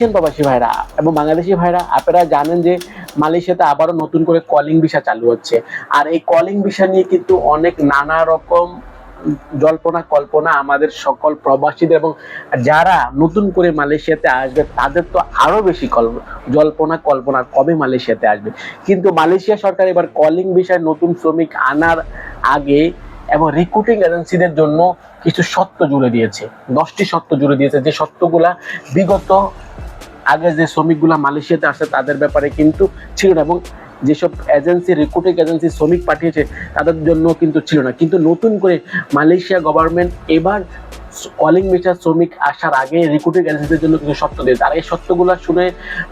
Malaysian প্রবাসী ভাইরা, এবং বাংলাদেশি ভাইরা, আপনারা জানেন যে মালয়েশিয়াতে আবারও নতুন করে কলিং ভিসা চালু হচ্ছে। আর এই কলিং ভিসা নিয়ে কিন্তু অনেক নানা রকম জল্পনা কল্পনা আমাদের সকল প্রবাসীদের এবং যারা নতুন করে মালয়েশিয়াতে আসবে, তাদের তো আরও বেশি জল্পনা কল্পনা কবে মালয়েশিয়াতে আসবে। কিন্তু মালয়েশিয়া সরকার এবার কলিং বিষয়ে নতুন শ্রমিক আনার আগে এবং রিক্রুটিং এজেন্সিদের জন্য কিছু সত্য জুড়ে দিয়েছে, দশটি সত্য জুড়ে দিয়েছে। যে সত্যগুলা বিগত আগে যে শ্রমিকগুলা মালয়েশিয়াতে আসে, তাদের ব্যাপারে কিন্তু ছিল না। এবং যেসব এজেন্সি রিক্রুটিং এজেন্সি শ্রমিক পাঠিয়েছে, তাদের জন্য কিন্তু ছিল না। কিন্তু নতুন করে মালয়েশিয়া গভর্নমেন্ট এবার কলিং মিটার শ্রমিক আসার আগে রিক্রুটিং এজেন্সিদের জন্য কিছু সত্য দিয়েছে। আর এই সত্যগুলো শুনে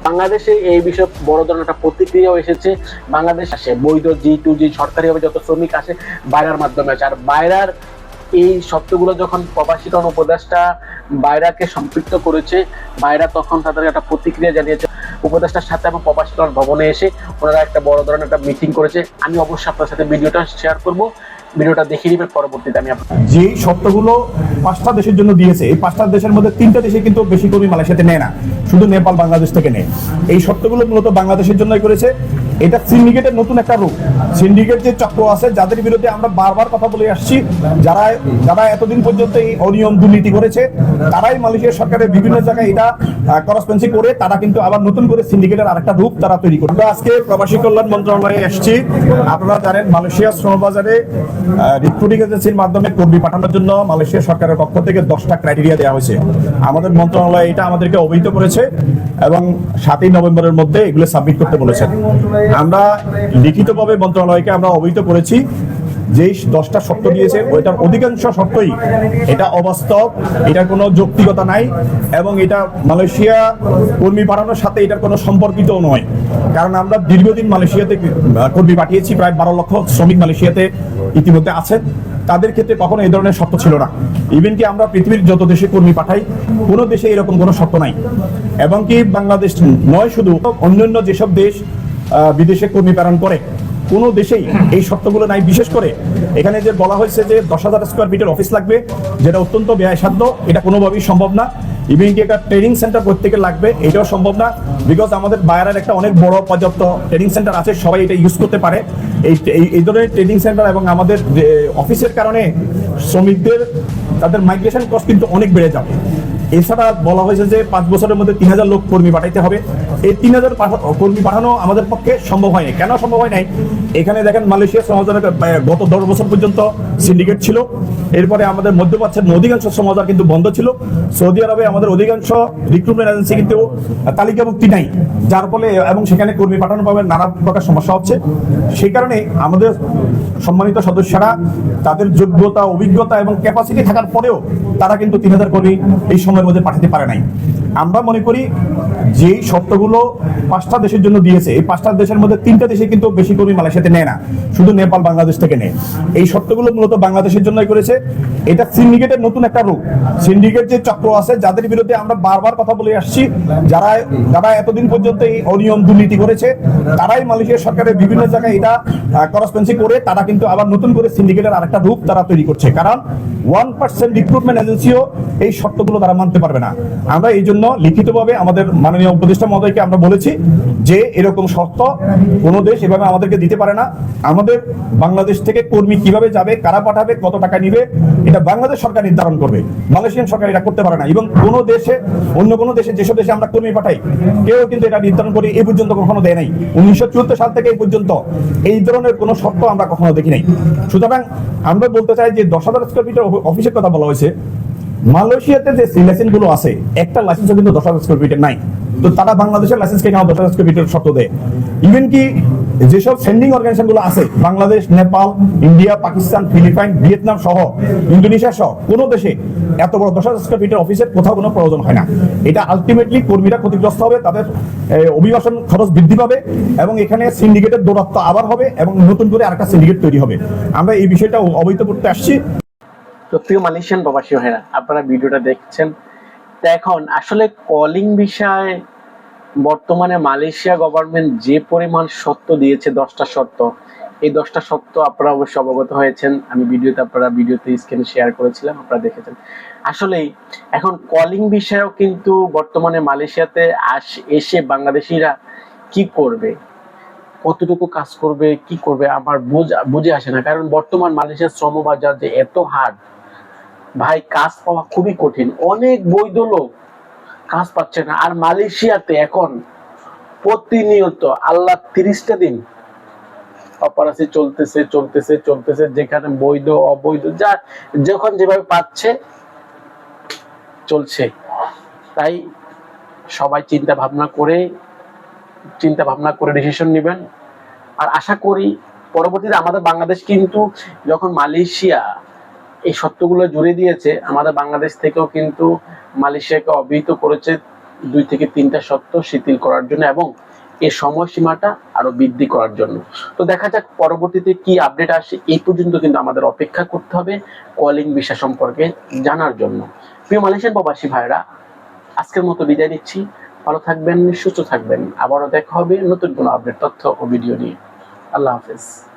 বাংলাদেশে এই বিষয়ে বড় ধরনের একটা প্রতিক্রিয়াও এসেছে। বাংলাদেশ আসে, বৈধ জি টু জি সরকারিভাবে যত শ্রমিক আসে, বাইরার মাধ্যমে আসে। আর বাইরার এই সত্যগুলো যখন প্রবাসীকরণ উপদেষ্টা বাইরাকে সম্পৃক্ত করেছে, বাইরা তখন তাদের একটা প্রতিক্রিয়া জানিয়েছে। উপদেষ্টার সাথে এবং প্রবাসীকরণ ভবনে এসে ওনারা একটা বড় ধরনের একটা মিটিং করেছে। আমি অবশ্যই আপনার সাথে ভিডিওটা শেয়ার করব। ভিডিওটা দেখিয়ে দিবেন, পরবর্তীতে আমি যে শর্তগুলো পাঁচটা দেশের জন্য দিয়েছে, এই পাঁচটা দেশের মধ্যে তিনটা দেশে কিন্তু বেশি কর্মী মালয়েশিয়াতে নেয় না। শুধু নেপাল, বাংলাদেশ থেকে নেয়। এই শর্তগুলো মূলত বাংলাদেশের জন্যই করেছে। এটা সিন্ডিকেটের নতুন একটা রূপ। সিন্ডিকেট যে চক্র আছে, যাদের বিরুদ্ধে আমরা বারবার কথা বলে আসছি, যারা যারা এতদিন পর্যন্ত এই অনিয়ম দুর্নীতি করেছে, তারাই মালয়েশিয়া সরকারের বিভিন্ন জায়গায় এটা করসপেন্সি করে, তারা কিন্তু আবার নতুন করে সিন্ডিকেটের আরেকটা রূপ তারা তৈরি করে আমরা আজকে প্রবাসী কল্যাণ মন্ত্রণালয়ে এসেছি। আপনারা জানেন, মালয়েশিয়া শ্রমবাজারে রিক্রুটিং এজেন্সির মাধ্যমে কর্মী পাঠানোর জন্য মালয়েশিয়া সরকারের পক্ষ থেকে দশটা ক্রাইটেরিয়া দেওয়া হয়েছে। আমাদের মন্ত্রণালয় এটা আমাদেরকে অবহিত করেছে এবং সাতই নভেম্বরের মধ্যে এগুলো সাবমিট করতে বলেছেন আমরা লিখিতভাবে মন্ত্রণালয়কে আমরা অবহিত করেছি যেই দশটা শর্ত দিয়েছে, ওইটার অধিকাংশ শর্তই এটা অবাস্তব, এটার কোনো যৌক্তিকতা নাই এবং এটা মালয়েশিয়া কর্মী পাঠানোর সাথে এটার কোনো সম্পর্কিত নয়। কারণ আমরা দীর্ঘদিন মালয়েশিয়াতে কর্মী পাঠিয়েছি, প্রায় বারো লক্ষ শ্রমিক মালয়েশিয়াতে ইতিমধ্যে আছেন। তাদের ক্ষেত্রে কখনো এই ধরনের শর্ত ছিল না। ইভেন কি আমরা পৃথিবীর যত দেশে কর্মী পাঠাই, কোনো দেশে এরকম কোনো শর্ত নাই। এবং কি বাংলাদেশ নয় শুধু, অন্যান্য যেসব দেশ বিদেশে কর্মী প্রেরণ করে কোনো দেশেই এই শর্তগুলো নাই। বিশেষ করে এখানে যে বলা হয়েছে যে দশ হাজার স্কোয়ার ফিটের অফিস লাগবে, যেটা অত্যন্ত ব্যয়সাধ্য, এটা কোনোভাবেই সম্ভব না। ইভেন কি একটা ট্রেনিং সেন্টার প্রত্যেকে লাগবে, এটাও সম্ভব না। বিকজ আমাদের বায়ারের একটা অনেক বড় পর্যাপ্ত ট্রেনিং সেন্টার আছে, সবাই এটা ইউজ করতে পারে। এই এই- এই ধরনের ট্রেনিং সেন্টার এবং আমাদের অফিসের কারণে শ্রমিকদের, তাদের মাইগ্রেশন কস্ট কিন্তু অনেক বেড়ে যাবে। এছাড়া বলা হয়েছে যে পাঁচ বছরের মধ্যে তিন হাজার লোক কর্মী পাঠাইতে হবে। এই তিন হাজার কর্মী পাঠানো আমাদের পক্ষে সম্ভব হয়নি। কেন সম্ভব হয় নাই? এখানে দেখেন মালয়েশিয়া সমাজের গত দশ বছর পর্যন্ত সিন্ডিকেট ছিল। এরপরে আমাদের মধ্যপ্রাচ্যের অধিকাংশ সমাজার কিন্তু বন্ধ ছিল। সৌদি আরবে আমাদের অধিকাংশ রিক্রুটমেন্ট এজেন্সি কিন্তু তালিকাভুক্তি নাই। যার ফলে এবং সেখানে কর্মী পাঠানো পাবে নানা প্রকার সমস্যা হচ্ছে। সেই কারণে আমাদের সম্মানিত সদস্যরা তাদের যোগ্যতা, অভিজ্ঞতা এবং ক্যাপাসিটি থাকার পরেও তারা কিন্তু তিন হাজার কর্মী এই সময়ের মধ্যে পাঠাতে পারে নাই। আমরা মনে করি যেই শর্তগুলো পাঁচটা দেশের জন্য দিয়েছে, এই পাঁচটা দেশের মধ্যে তিনটা দেশে কিন্তু বেশি কর্মী মালয়েশিয়াতে নেয় না। শুধু নেপাল, বাংলাদেশ থেকে নেয়। এই শর্তগুলো মূলত বাংলাদেশের জন্যই করেছে। এটা সিন্ডিকেটের নতুন একটা রূপ। সিন্ডিকেট যে চক্র আছে, যাদের বিরুদ্ধে আমরা বারবার কথা বলে আসছি, যারা যারা এতদিন পর্যন্ত এই অনিয়ম দুর্নীতি করেছে, তারাই মালয়েশিয়া সরকারের বিভিন্ন জায়গায় এটা করসপেন্সি করে, তারা কিন্তু আবার নতুন করে সিন্ডিকেটের আরেকটা রূপ তারা তৈরি করছে। কারণ ওয়ান পার্সেন্ট রিক্রুটমেন্ট এজেন্সিও এই শর্তগুলো তারা মানতে পারবে না। আমরা এই জন্য লিখিতভাবে আমাদের মাননীয় উপদেষ্টা মহোদয়কে আমরা বলেছি যে এরকম শর্ত কোনো দেশ এভাবে আমাদেরকে দিতে পারে না। আমাদের বাংলাদেশ থেকে কর্মী কীভাবে যাবে, কারা পাঠাবে, কত টাকা নিবে, এটা বাংলাদেশ সরকার নির্ধারণ করবে। মালয়েশিয়ান সরকার এটা করতে পারে না। এবং কোনো দেশে, অন্য কোনো দেশে যেসব দেশে আমরা কর্মী পাঠাই, কেউ কিন্তু এটা নির্ধারণ করে এই পর্যন্ত কখনো দেয় নাই। উনিশশো সাল থেকে এই পর্যন্ত এই ধরনের কোনো শর্ত আমরা কখনো দেখি নাই। সুতরাং আমরা বলতে চাই যে দশ হাজার স্কোয়ার ফিটের অফিসের কথা বলা হয়েছে। মালয়েশিয়াতে যে লাইসেন্সগুলো আছে, একটা লাইসেন্সও কিন্তু দশ হাজার স্কোয়ার ফিটের নাই। তো তারা বাংলাদেশের লাইসেন্স কেন দশ হাজার স্কোয়ার ফিটের শর্ত দেয়। ইভেন কি যেসব সেন্ডিং অর্গানাইজেশনগুলো আছে, Bangladesh, Nepal, India, Pakistan, Philippine, Vietnam সহ, ইন্দোনেশিয়া সহ, কোনো দেশে এত বড় দশ হাজার স্কোয়ার ফিটের অফিসের কোথাও কোনো প্রয়োজন হয় না। এটা আলটিমেটলি কর্মীরা ক্ষতিগ্রস্ত হবে, তাদের অভিবাসন খরচ বৃদ্ধি পাবে এবং এখানে সিন্ডিকেটের দৌরাত্ম আবার হবে এবং নতুন করে আরেকটা সিন্ডিকেট তৈরি হবে। আমরা এই বিষয়টা অবহিত করতে আসছি। তো প্রিয় মালয়েশিয়ান প্রবাসী ভাইরা আপনারা ভিডিওটা দেখছেন। তো এখন আসলে কলিং বিষয়ে বর্তমানে মালয়েশিয়া গভর্নমেন্ট যে পরিমাণ সত্য দিয়েছে, দশটা সত্য এই দশটা সত্য আপনারা অবশ্যই অবগত হয়েছেন। আমি ভিডিওতে আপনারা ভিডিওতে স্ক্রিনে শেয়ার করেছিলাম, আপনারা দেখেছেন। আসলেই এখন কলিং বিষয়েও কিন্তু বর্তমানে মালয়েশিয়াতে আস, এসে বাংলাদেশিরা কি করবে? কতটুকু কাজ করবে? কি করবে? আমার বোঝা, বুঝে আসে না। কারণ বর্তমান মালয়েশিয়ার শ্রমবাজার যে এত হার্ড ভাই, কাজ পাওয়া খুবই কঠিন। অনেক বৈধ লোক কাজ পাচ্ছে না। আর মালয়েশিয়াতে এখন প্রতিনিয়ত আল্লাহ তিরিশটা দিন অপারাসি চলতেছে চলতেছে চলতেছে, যেখানে বৈধ, অবৈধ, যা, যখন যেভাবে পাচ্ছে, চলছে। তাই সবাই চিন্তা ভাবনা করে, চিন্তা ভাবনা করে ডিসিশন নেবেন। আর আশা করি, পরবর্তীতে আমাদের বাংলাদেশ কিন্তু যখন মালয়েশিয়া এই সত্যগুলো জুড়ে দিয়েছে। আমাদের বাংলাদেশ থেকেও কিন্তু মালয়েশিয়াকে অবহিত করেছে দুই থেকে তিনটা সত্য শিথিল করার জন্য এবং এই সময়সীমাটা আরও বৃদ্ধি করার জন্য। তো দেখা যাক পরবর্তীতে কি আপডেট আসে। এই পর্যন্ত কিন্তু আমাদের অপেক্ষা করতে হবে কলিং বিষয় সম্পর্কে জানার জন্য। প্রিয় মালয়েশিয়ান প্রবাসী ভাইরা আজকের মতো বিদায় নিচ্ছি। ভালো থাকবেন, সুস্থ থাকবেন। আবারও দেখা হবে নতুন কোনো আপডেট তথ্য ও ভিডিও নিয়ে। আল্লাহ হাফেজ।